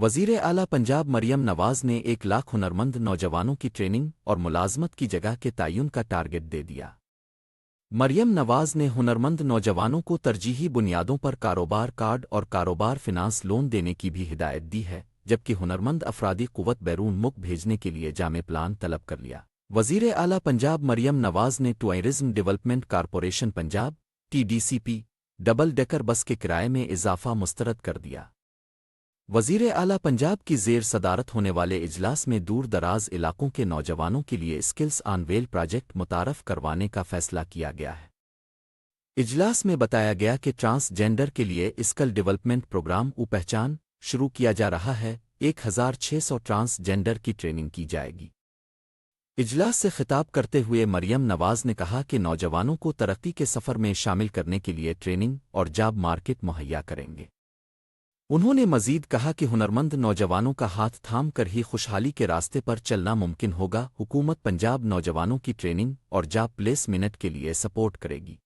वज़ीर आला पंजाब मरियम नवाज़ ने एक लाख हुनरमंद नौजवानों की ट्रेनिंग और मुलाजमत की जगह के तयन का टारगेट दे दिया। मरियम नवाज़ ने हुनरमंद नौजवानों को तरजीही बुनियादों पर कारोबार कार्ड और कारोबार फिनांस लोन देने की भी हिदायत दी है, जबकि हुनरमंद अफरादी कुवत बैरून मुख भेजने के लिए जामे प्लान तलब कर लिया। वज़ीर आला पंजाब मरियम नवाज़ ने tourism development corporation Punjab, TDCP, double decker bus के किराए में इजाफा मुस्तरद कर दिया। वज़ीर आला पंजाब की जेर सदारत होने वाले इजलास में दूर दराज इलाकों के नौजवानों के लिए स्किल्स ऑन वेल प्रोजेक्ट मुतारफ करवाने का फैसला किया गया है। इजलास में बताया गया कि ट्रांसजेंडर के लिए स्किल डेवलपमेंट प्रोग्राम उ पहचान शुरू किया जा रहा है, एक हज़ार छह सौ ट्रांसजेंडर की ट्रेनिंग की जाएगी। इजलास से खिताब करते हुए मरियम नवाज़ ने कहा कि नौजवानों को तरक्की के सफ़र में शामिल करने के लिए ट्रेनिंग और जॉब मार्केट मुहैया करेंगे। उन्होंने मजीद कहा कि हुनरमंद नौजवानों का हाथ थाम कर ही खुशहाली के रास्ते पर चलना मुमकिन होगा। हुकूमत पंजाब नौजवानों की ट्रेनिंग और जॉब प्लेसमेंट के लिए सपोर्ट करेगी।